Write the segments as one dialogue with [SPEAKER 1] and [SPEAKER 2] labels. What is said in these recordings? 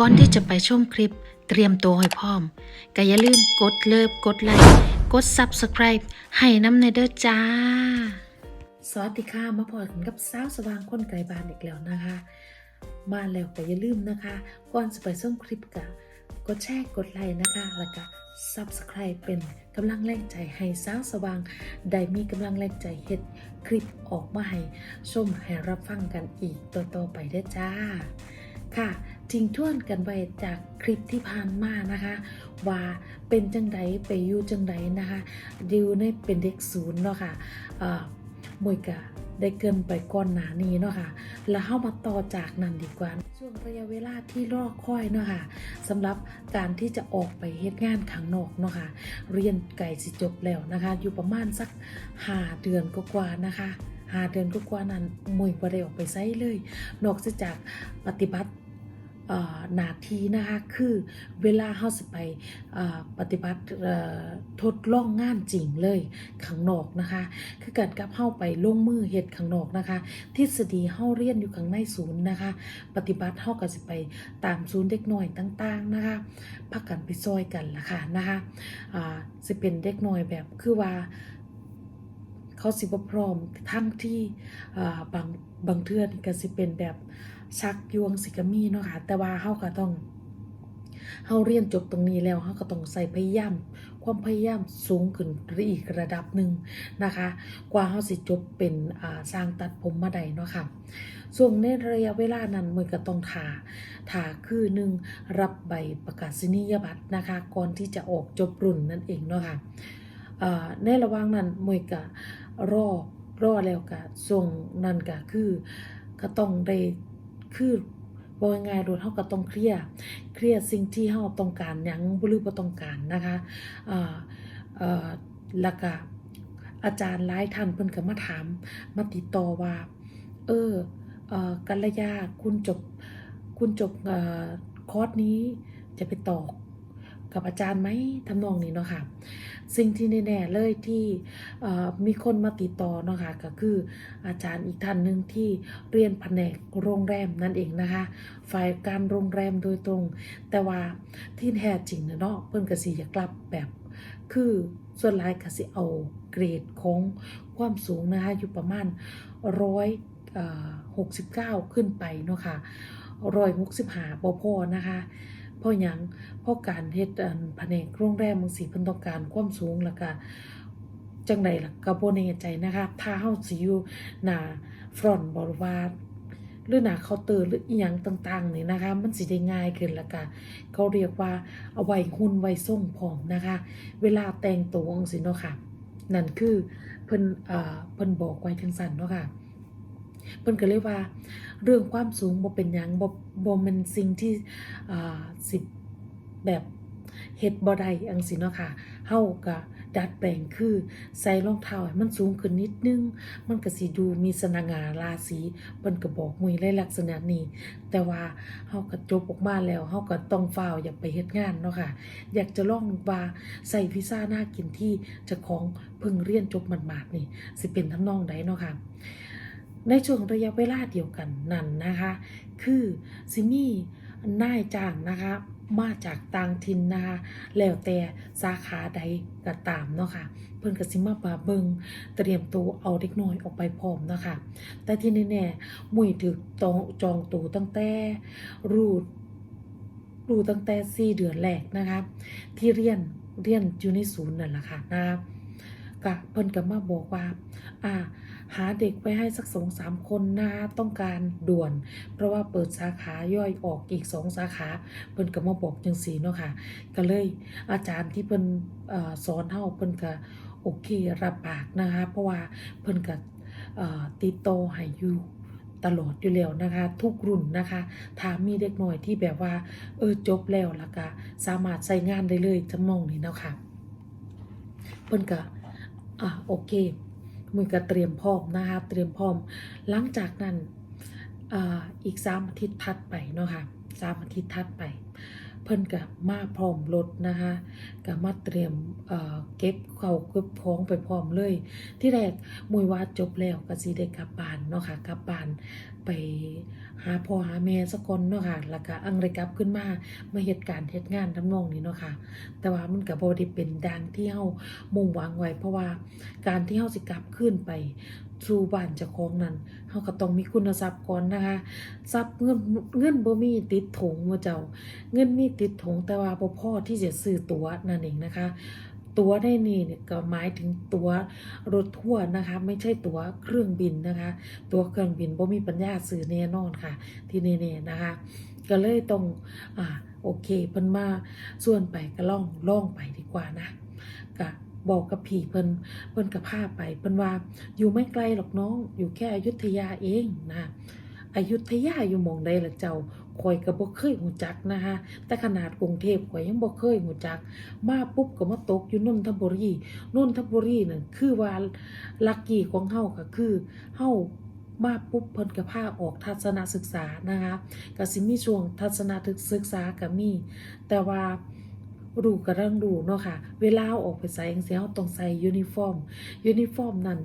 [SPEAKER 1] ก่อนที่จะไปชมคลิปเตรียมตัวให้พร้อมก็อย่าลืมกดเลิฟกดไลค์กด Subscribe ให้น้ำในเด้อจ้า สวัสดีค่ะ มาพอกันกับสาวสว่างคนไกลบ้านอีกแล้วนะคะ มาแล้วก็อย่าลืมนะคะ ก่อนจะไปส่งคลิปกะกดแชร์กดไลค์นะคะ แล้วก็ Subscribe เป็นกำลังแรงใจให้สาวสว่างได้มีกำลังแรงใจเฮ็ดคลิปออกมาให้ชมให้รับฟังกันอีกต่อๆไปได้อจ้า ค่ะ ทิ้งท่วนกันไปจากคลิปที่ผ่านมานะคะ ว่าเป็นจังไดไปอยู่จังไดนะคะดิวในเป็นเด็กศูนย์เนาะค่ะเอ่อมวยกะได้เกินไปก่อนหนานี้เนาะค่ะ แล้วเข้ามาต่อจากนั้นดีกว่า ช่วงระยะเวลาที่รอค่อยเนาะค่ะสำหรับการที่จะออกไปเฮ็ดงานข้างนอกเนาะค่ะ เรียนไก่สิจบแล้วนะคะ อยู่ประมาณสักหาเดือนกว่าๆนะคะหาเดือนกว่าๆนั้นมวยบ่ได้ออกไปไซเลย นอกจากปฏิบัติ หนาทีนะคะคือเวลาเฮาสิไปปฏิบัติทดลองงานจริงเลยข้างนอกนะคะ คือการกับเฮาไปลงมือเฮ็ดข้างนอกนะคะ ทฤษฎีเฮาเรียนอยู่ข้างในศูนย์นะคะ ปฏิบัติเฮาก็สิไปตามศูนย์เด็กน้อยต่างๆนะคะพักกันไปซอยกันล่ะค่ะนะคะอ่าสิเป็นเด็กน้อยแบบคือว่า เขาสิบพร้อมทั้งที่บางบางเทื่อนี่ก็สิเป็นแบบชักยวงสิกามีเนาะค่ะแต่ว่าเฮาก็ต้องเฮาเรียนจบตรงนี้แล้วเฮาก็ต้องใส่พยายามความพยายามสูงขึ้นอีกระดับหนึ่งนะคะ กว่าเฮาสิจบเป็นสร้างตัดผมมาได้เนาะค่ะส่วนในระยะเวลานั้นมือก็ต้องถาถาคือหนึ่งรับใบประกาศนียบัตรนะคะก่อนที่จะออกจบรุ่นนั่นเองเนาะค่ะอ่าในระหว่างนั้นมวยกะ รอรอแล้วกะส่งนั่นกะคือ ก็ต้องได้คือบ่ง่ายๆโดยเฮาก็ต้องเคลียร์เคลียร์สิ่งที่เฮาต้องการหยังบ่หรือบ่ต้องการนะคะอ่าเอ่อแล้วก็อาจารย์หลายท่านเพิ่นก็มาถามมาติดต่อว่า เออเอ่อกัลยาคุณจบ คุณจบเอ่อคอร์สนี้จะไปต่อ กับอาจารย์ไหมทำนองนี้เนาะค่ะ สิ่งที่แน่ๆเลยที่มีคนมาติดต่อเนาะค่ะก็คืออาจารย์อีกท่านหนึ่งที่เรียนแผนกโรงแรมนั่นเองนะคะฝ่ายการโรงแรมโดยตรง แต่ว่าที่แท้จริงเนาะเพิ่นกสิอยากกลับแบบคือส่วนหลายกสิเอาเกรดของความสูงนะคะอยู่ประมาณร้อยหกสิบเก้าขึ้นไปเนาะค่ะร้อยหกสิบห้าพอๆนะคะ เพราะหยังเพราะการเฮ็ดแผนกโรงแรมบางสีเพิ่นต้องการความสูงแล้วก็จังไดล่ะก็บ่แน่ใจนะคะถ้าเฮาสิอยู่หน้าฟรอนต์บ่หรือว่าหรือหน้าเคาน์เตอร์หรืออีหยังต่างๆนี่นะคะ มันสิได้ง่ายขึ้นแล้วก็เขาเรียกว่าเอาไว้หุ่นไว้ทรงพร้อมนะคะ เวลาแต่งตัวจังซี่เนาะค่ะ นั่นคือเพิ่นเอ่อเพิ่นบอกไว้จังซั่นเนาะค่ะ เพิ่นก็เลยว่า เรื่องความสูงบ่เป็นหยังบ่บ่มันสิ่งที่อ่าสิแบบเฮ็ดบ่ได้จังซี่เนาะค่ะเฮาก็ดัดแปลงคือใส่รองเท้าให้มันสูงขึ้นนิดนึง มันก็สิดูมีสง่างาราศีเพิ่นก็บอกมุยในลักษณะนี้ แต่ว่าเฮาก็จบออกมาแล้วเฮาก็ต้องฟ้าวอยากไปเฮ็ดงานเนาะค่ะ อยากจะลองว่าใส่วีซ่าหน้ากินที่เจ้าของเพิ่งเรียนจบหมาดๆนี่สิเป็นทำนองใดเนาะค่ะ ในช่วงระยะเวลาเดียวกันนั้นนะคะ คือซิมี่นายจ้างนะคะมาจากต่างถิ่นนะคะแล้วแต่สาขาใดก็ตามเนาะค่ะเพิ่นก็สิมาบาเบิงเตรียมตัวเอาเด็กน้อยออกไปพร้อมเนาะค่ะแต่ที่แน่ๆมุ่ยถึกจองจองตัวตั้งแต่รูดรูตั้งแต่สี่เดือนแรกนะคะที่เรียนเรียนอยู่ในศูนย์นั่นแหละค่ะนะคะก็เพิ่นก็มาบอกว่า อ่า หาเด็กไปให้สักสองสามคนนะต้องการด่วน เพราะว่าเปิดสาขาย่อยออกอีกสองสาขาเพิ่นก็มาบอกจังสีเนาะค่ะ ก็เลยอาจารย์ที่เพิ่นอสอนเฮาเพิ่นก็โอเครับปากนะคะ เพราะว่าเพิ่นก็ติดต่อให้อยู่ตลอดอยู่แล้วนะคะ ทุกรุ่นนะคะถ้ามีเด็กหน้อยที่แบบว่า เออจบแล้วแล้วก็สามารถใช้งานได้เลยจำนองนี้เนาะค่ะเพิ่นก็อะโอเค มือก็เตรียมพร้อมนะคะเตรียมพร้อม หลังจากนั้นอีกสามอาทิตย์ถัดไปเนาะค่ะสามอาทิตย์ถัดไป เพิ่นกับมาพร้อมรถนะคะกับมาเตรียมเเก็บเขาเก็บของไปพร้อมเลย ที่แรกมวยว่าจบแล้วก็สีได้กลับบ้านเนาะค่ะกลับบ้าน ไปหาพ่อหาแม่สักคนเนาะค่ะแล้วก็อังเลยกลับขึ้นมามาเหตุการณ์เหตุงานทำนองนี้เนาะค่ะ แต่ว่ามันก็บ่ได้เป็นดังที่เฮามุ่งหวังไว้ เพราะว่าการที่เฮาสิกลับขึ้นไปสู่บ้านเจ้าของนั้นเฮาก็ต้องมีคุณทรัพย์ก่อนนะคะทรัพย์เงินเงินบ่มีติดถุงว่าเจ้า เงินมีติดถุงแต่ว่าบ่พอที่จะซื้อตั๋วนั่นเองนะคะ ตัวได้นี่เนี่ยก็หมายถึงตัวรถทัวร์นะคะ ไม่ใช่ตัวเครื่องบินนะคะ ตัวเครื่องบินบ่มีปัญญาซื้อแน่นอนค่ะ ที่นี่ๆนะคะ ก็เลยต้องอ่าโอเคเพิ่นมาส่วนไปก็ล่องล่องไปดีกว่านะก็บอกกับพี่เพิ่นเพิ่นก็พาไปเพิ่นว่าอยู่ไม่ไกลหรอกน้อง อยู่แค่อยุธยาเองนะอยุธยาอยู่มองใดละเจ้า ข่อยก็บ่เคยหูจักนะคะ แต่ขนาดกรุงเทพข่อยยังบ่เคยหูจัก มาปุ๊บก็มาตกอยู่นนทบุรีนนทบุรีนั่นคือว่าลักกี้ของเฮาก็คือเฮามาปุ๊บเพิ่นก็พาออกทัศนศึกษานะคะก็สิมีช่วงทัศนศึกษาก็มี แต่ว่ารู้กำลังดูเนาะค่ะ เวลาออกไปใส่จังซี่เฮาต้องใส่ยูนิฟอร์ม ยูนิฟอร์มนั่น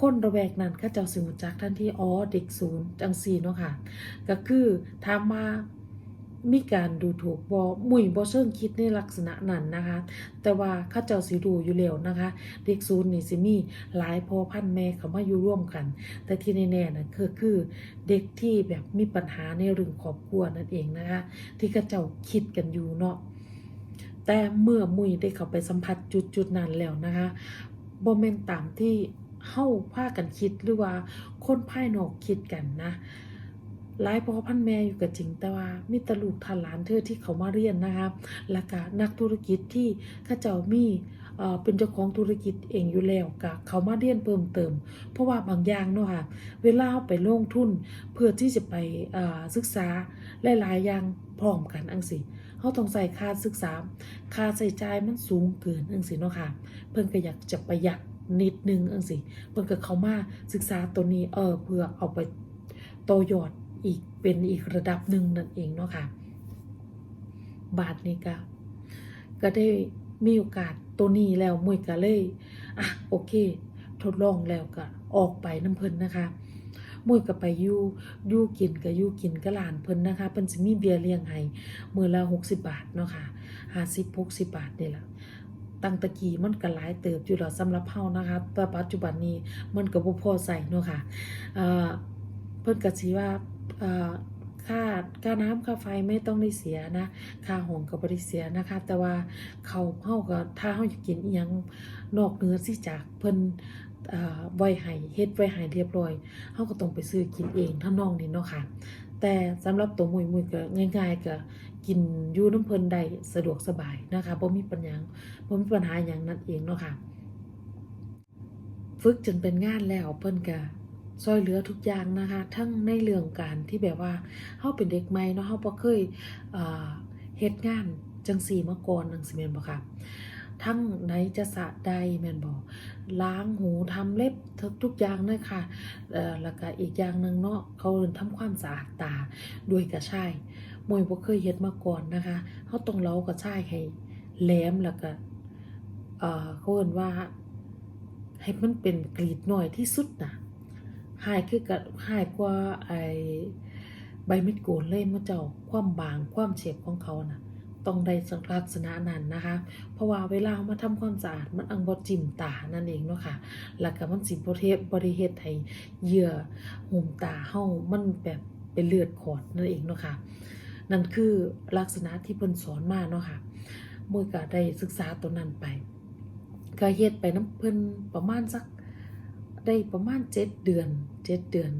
[SPEAKER 1] คนระแวกนั้นเขาเจ้าสิรู้จักทันทีอ๋อเด็กศูนย์จังซีเนาะค่ะ ก็คือถามมามีการดูถูกบ่มุยบ่เชิงคิดในลักษณะนั้นนะคะ แต่ว่าข้าเจ้าสิรู้อยู่แล้วนะคะ เด็กศูนย์นี่สิมีหลายพ่อพันแม่เขามาอยู่ร่วมกัน แต่ที่แน่ๆนั่นคือคือเด็กที่แบบมีปัญหาในเรื่องครอบครัวนั่นเองนะคะ ที่ข้าเจ้าคิดกันอยู่เนาะแต่เมื่อมุยได้เข้าไปสัมผัสจุดจุดๆนั้นแล้วนะคะบ่แม่นตามที่ เฮาพากันคิดหรือว่าคนภายนอกคิดกันนะหลายพ่อพันแม่อยู่ก็จริงแต่ว่ามีตลูกทานหลานเธอที่เขามาเรียนนะคะแล้วก็นักธุรกิจที่ข้าเจ้ามีเอ่เป็นเจ้าของธุรกิจเองอยู่แล้วก็เขามาเรียนเพิ่มเติม เพราะว่าบางอย่างเนาะค่ะเวลาไปลงทุนเพื่อที่จะไปศึกษาหลายๆอย่างพร้อมกันอังสิเขาต้องใส่ค่าศึกษาค่าใช้จ่ายมันสูงเกินอังสิเนาะค่ะเพิ่นก็อยากจะประหยัด นิดนึงอังสิเพิ่นก็เข้ามาศึกษาตัวนี้เออเพื่อเอาไปโตยอดอีกเป็นอีกระดับหนึ่งนั่นเองเนาะค่ะ บาทนี้ก็ก็ได้มีโอกาสตัวนี้แล้วมุยก็เลยอะโอเค ทดลองแล้วก็ออกไปน้ำเพิ่นนะคะมุยก็ไปยู่ยู่กินก็ยู่กินก็หลานเพิ่นนะคะเพิ่นสิมีเบียร์เลี้ยงให้มือละ60บาทเนาะค่ะ50 60บาทนี่แหละ ตั้งตะกี้มันก็หลายเติบอยู่แล้วสำหรับเฮานะคะแต่ปัจจุบันนี้มันก็บ่พอใส่เนาะค่ะเอ่อเพิ่นก็สิว่าเอ่อค่าค่าน้ำค่าไฟไม่ต้องได้เสียนะ ค่าห้องก็บ่ได้เสียนะคะ แต่ว่าเขาเฮาก็ถ้าเฮาอยากกินอีหยังนอกเหนือสิจากเพิ่นเอ่อไว้ให้เฮ็ดไว้ให้เรียบร้อยเฮาก็ต้องไปซื้อกินเองทำนองนี้เนาะค่ะ แต่สำหรับตัวมุยมุยก็ง่าย ๆก็ กินอยู่น้ำเพิ่นได้สะดวกสบายนะคะบ่มีปัญหาบ่มีปัญหาอย่างนั้นเองเนาะค่ะ ฝึกจนเป็นงานแล้วเพิ่นก็ซอยเหลือทุกอย่างนะคะ ทั้งในเรื่องการที่แบบว่าเฮาเป็นเด็กใหม่เนาะเฮาบ่เคยเฮ็ดงานจังซี่มาก่อนจังซี่แม่นบ่ค่ะทั้งไหนจะสะใดแม่นบ่ล้างหูทำเล็บทุกทุกอย่างเลยค่ะเอ่อแล้วก็อีกอย่างหนึงเนาะเขาเอิ้นทำความสะอาดตาด้วยกระชาย มวยบ่เคยเฮ็ดมาก่อนนะคะเฮาต้องเล้ากระชายให้แหลมแล้วก็เอ่อเขาเอิ้นว่า ให้มันเป็นกรีดหน่อยที่สุดนะหายคือกับหายกว่าไอใบมิดโกนเลยมาเจ้าความบางความเฉียบของเขานะ่ะต้องได้ลักษณะนั้นนะคะ เพราะว่าเวลามาทำความสะอาดมันอังบอจิมตานั่นเองเนาะค่ะแล้วก็มันสิบ่เทบริเฮ็ดให้เหยื่อหุ่มตาเฮามันแบบเป็นเลือดขอดนั่นเองเนาะค่ะ นั่นคือลักษณะที่เพิ่นสอนมาเนาะค่ะมวยก็ได้ศึกษาตัวนั้นไปก็เฮ็ดไปน้ำเพิ่นประมาณสักได้ประมาณเจ็ดเดือนเจ็ดเดือน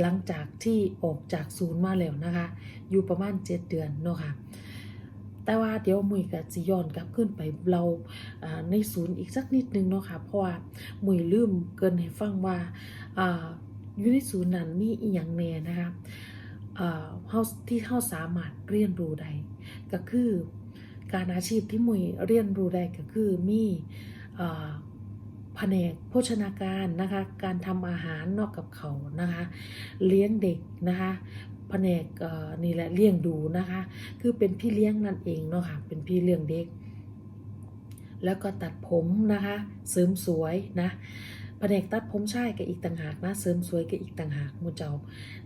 [SPEAKER 1] หลังจากที่ออกจากศูนย์มาแล้วนะคะ อยู่ประมาณเจ็ดเดือนเนาะค่ะแต่ว่าเดี๋ยวมุยก็สิย้อนกลับขึ้นไปเราในศูนย์อีกสักนิดนึงเนาะค่ะเพราะว่ามุยลืมเกินให้ฟังว่าออยู่ในศูนย์นั้นมีอีหยังแน่นะคะ เฮาที่เฮาสามารถเรียนรู้ได้ก็คือการอาชีพที่มุยเรียนรู้ได้ก็คือมีอแผนกโภชนาการนะคะการทำอาหารนอกกับเขานะคะเลี้ยงเด็กนะคะแผนกนี่แหละเลี้ยงดูนะคะคือเป็นพี่เลี้ยงนั่นเองเนาะค่ะเป็นพี่เลี้ยงเด็ก แล้วก็ตัดผมนะคะเสริมสวยนะ แผนกตัดผมชายก็อีกต่างหากนะเสริมสวยก็อีกต่างหากมูเจ้า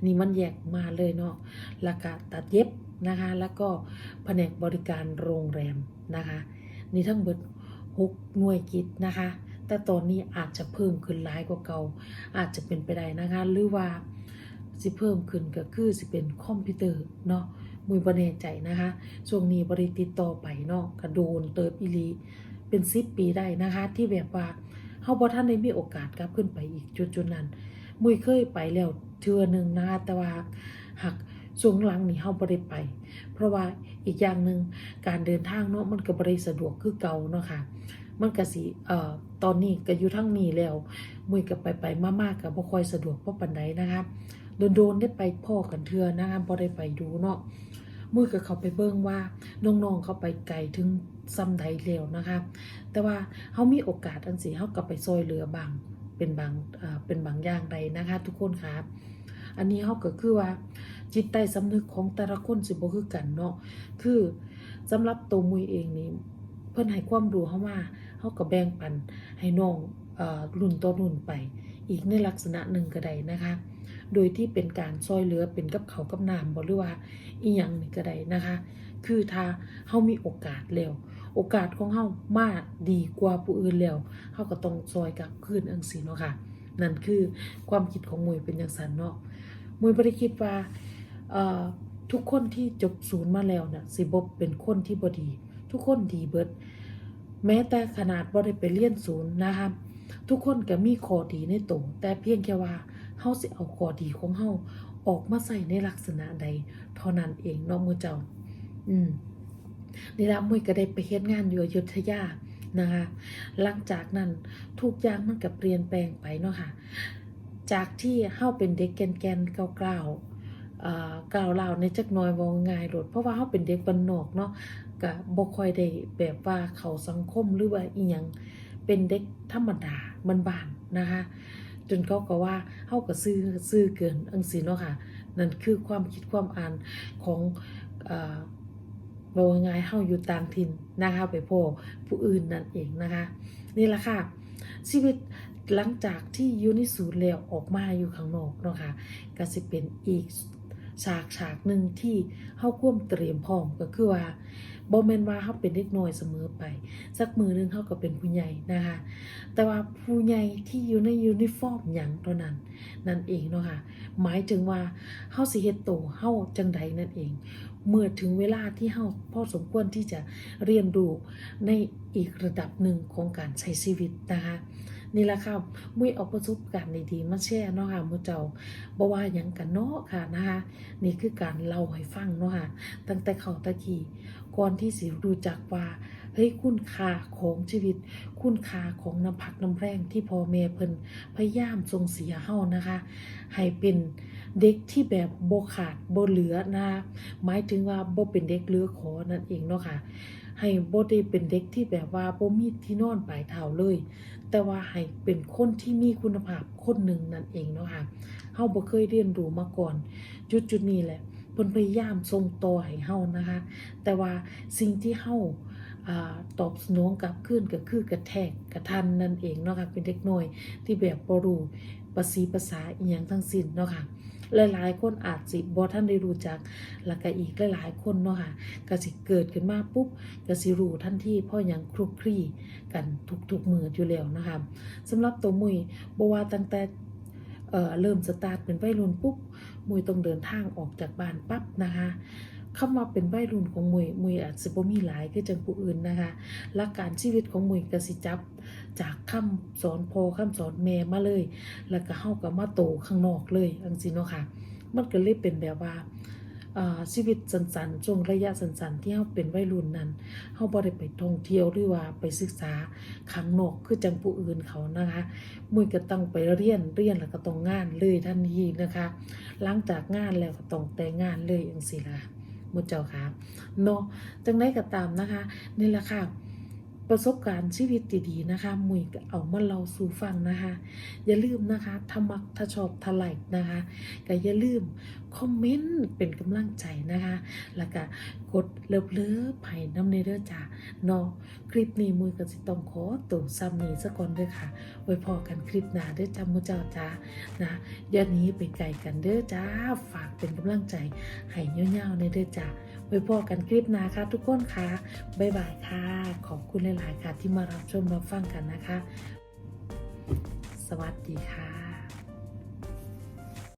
[SPEAKER 1] นี่มันแยกมาเลยเนาะแล้วก็ตัดเย็บนะคะ แล้วก็แผนกบริการโรงแรมนะคะ นี่ทั้งเบิดหกหน่วยกิจนะคะ แต่ตอนนี้อาจจะเพิ่มขึ้นหลายกว่าเก่า อาจจะเป็นไปได้นะคะ หรือว่าสิเพิ่มขึ้นก็คือสิเป็นคอมพิวเตอร์เนาะมือบรแน่ใจนะคะ ช่วงนี้บริติดต่อไปเนาะกระโดนเติบอีหลี เป็นสิบปีได้นะคะ ที่แบบว่า เฮาบ่ท่านได้มีโอกาสกลับขึ้นไปอีกจุดจุดนั้น มุยเคยไปแล้วเทื่อหนึ่งนะคะแต่ว่าหักช่วงหลังนี่เฮาบ่ได้ไป เพราะว่าอีกอย่างหนึ่งการเดินทางเนาะมันก็บ่ได้สะดวกคือเก่าเนาะค่ะมันก็สิเอ่อตอนนี้ก็อยู่ทั้งนี้แล้ว มุยก็ไปไปมากๆก็บ่ค่อยสะดวกเพราะปานใดนะคะโดนๆได้ไปพ่อกันเทื่อนะคะบ่ได้ไปดูเนาะมุยก็เข้าไปเบิ่งว่าน้องๆเขาไปไกลถึง ซ้ำใดแล้วนะคะ แต่ว่าเฮามีโอกาสอันสิเฮาก็ไปซอยเหลือบางเป็นบางเป็นบางอย่างใดนะคะ ทุกคนครับอันนี้เขาก็คือว่า จิตใต้สำนึกของแต่ละคนสิบ่คือกันเนาะคือสำหรับตัวมุยเองนี่เพิ่อนให้ความรู้เฮามาเฮาก็แบ่งปันให้น้องรุ่นต่อรุ่นไป อีกในลักษณะหนึ่งก็ได้นะคะ โดยที่เป็นการซอยเหลือเป็นกับเขากับน้ำบ่หรือว่าอีหยังนี่ก็ได้นะคะ คือถ้าเฮามีโอกาสแล้ว โอกาสของเฮามาดีกว่าผู้อื่นแล้วเฮาก็ต้องซอยกับคืนจังซี่เนาะค่ะ นั่นคือความคิดของมวยเป็นอย่างสันเนาะมวยบ่ได้คิดว่าเอ่อทุกคนที่จบศูนย์มาแล้วน่ะสิบ่เป็นคนที่บดี ทุกคนดีเบิด แม้แต่ขนาดบ่ได้ไปเรียนศูนย์นะคะทุกคนก็มีข้อดีในตัวแต่เพียงแค่ว่าเฮาสิเอาข้อดีของเฮาออกมาใส่ในลักษณะใดเท่านั้นเองเนาะมู่เจ้า อืม นี่ละมุยก็ได้ไปเฮ็ดงานอยู่อยุธยานะคะ หลังจากนั้นทุกอย่างมันก็เปลี่ยนแปลงไปเนาะค่ะ จากที่เฮาเป็นเด็กแกนๆเก่าๆเอ่อก้าวเล่าวในจักน่อยบ่ง่ายโดดเพราะว่าเฮาเป็นเด็กบ้านนอกเนาะก็บ่ค่อยได้แบบว่าเข้าสังคมหรือว่าอีหยังเป็นเด็กธรรมดาบ้านๆนะคะ จนเขาก็ว่าเฮาก็ซื่อซื่อเกินจังซี่เนาะค่ะนั่นคือความคิดความอ่านของเอ่อ บอกว่าไงเฮาอยู่ต่างถิ่นนะคะไปพบผู้อื่นนั่นเองนะคะ นี่แหละค่ะ ชีวิตหลังจากที่อยู่ในศูนย์แล้วออกมาอยู่ข้างนอกเนาะค่ะก็สิเป็นอีกฉากฉากหนึ่งที่เฮาควรเตรียมพร้อมก็คือว่าบ่แมนว่าเฮาเป็นเด็กน้อยเสมอไป สักมือนึงเฮาก็เป็นผู้ใหญ่นะคะ แต่ว่าผู้ใหญ่ที่อยู่ในยูนิฟอร์มหยังเท่านั้น นั่นเองเนาะค่ะหมายถึงว่าเฮาสิเฮ็ดโตวเฮาจังใดนั่นเอง เมื่อถึงเวลาที่เฮาพอสมควรที่จะเรียนรู้ในอีกระดับหนึ่งของการใช้ชีวิตนะคะนี่แหละค่ะมุ้ยเอาประสบการณ์ดีๆมาแชร์เนาะค่ะมุเจ้าบ่ว่าอยังกันเนาะค่ะนะคะนี่คือการเล่าให้ฟังเนาะค่ะตั้งแต่เขาตะกี้ก่อนที่สิรู้จักว่า เฮ้ยคุณค่าของชีวิต คุณค่าของน้ำพักน้ำแรงที่พ่อแม่เพิ่นพยายามส่งเสียเฮานะคะ ให้เป็นเด็กที่แบบบ่ขาดบ่เหลือนะหมายถึงว่าบ่เป็นเด็กเหลือขอนั่นเองเนาะค่ะให้บ่ได้เป็นเด็กที่แบบว่าบ่มีที่นอนปลายเท้าเลย แต่ว่าให้เป็นคนที่มีคุณภาพคนหนึ่งนั่นเองเนาะค่ะเฮาบ่เคยเรียนรู้มาก่อน จุดจุดนี้แหละเพิ่นพยายามส่งต่อให้เฮานะคะ แต่ว่าสิ่งที่เฮา ตอบสนองกลับคืนก็คือกระแทกกระทันนั่นเองเนาะค่ะเป็นเด็กน้อยที่แบบบรู้ภาษีภาษาอีหยังทั้งสิ้นเนาะค่ะหลายๆคนอาจสิบ่ท่านได้รู้จักแล้วก็อีกหลายๆคนเนาะค่ะก็สิเกิดขึ้นมาปุ๊บก็สิรู้ทันทีเพราะหยังคลุกคลีกันทุกๆมืออยู่แล้วนะคะสำหรับตัวมุยบ่ว่าตั้งแต่เเริ่มสตาร์ทเป็นวัยรุ่นปุ๊บมุยต้องเดินทางออกจากบ้านปั๊บนะคะ คำว่าเป็นวัยรุ่นของมุยมุยอาจสิบ่มีหลายคือจังผู้อื่นนะคะหลักการชีวิตของมุยก็สิจับจากคำสอนพอคำสอนแม่มาเลย แล้วก็เฮาก็มาโตข้างนอกเลยจังซี่เนาะค่ะ มันก็เลยเป็นแบบว่าชีวิตสั้นๆช่วงระยะสั้นๆที่เฮาเป็นวัยรุ่นนั้นเฮาบ่ได้ไปท่องเที่ยวหรือว่าไปศึกษาข้างนอกคือจังผู้อื่นเขานะคะมุ้ยก็ต้องไปเรียนเรียนแล้วก็ต้องงานเลยทันทีนะคะ หลังจากงานแล้วก็ต้องแต่งงานเลยจังซี่ล่ะ มุดเจ้าค่ะเนาะจังได้ก็ตามนะคะ นี่แหละค่ะ ประสบการณ์ชีวิตดีๆนะคะมุยก็เอามาเล่าสู่ฟังนะคะ อย่าลืมนะคะถ้ามักถ้าชอบถ้าไลค์นะคะก็อย่าลืมคอมเมนต์เป็นกำลังใจนะคะ แล้วก็กดเลิฟเลิฟให้น้ำเนเด้อจ้าเนาะคลิปนี้มุยก็สิต้องขอตัวซ้ำนี้ซะก่อนเด้อค่ะ ไว้พอกันคลิปหน้าเด้อจ้ามูเจ้าจ้านะอย่าหนี้ไปไกลกันเด้อจ้า ฝากเป็นกำลังใจให้เงี้ยวๆในเด้อจ้า ไว้พอกันคลิปหน้าค่ะทุกคนค่ะบ๊ายบายค่ะ ขอบคุณหลาย ๆ ค่ะที่มารับชมรับฟังกันนะคะ สวัสดีค่ะ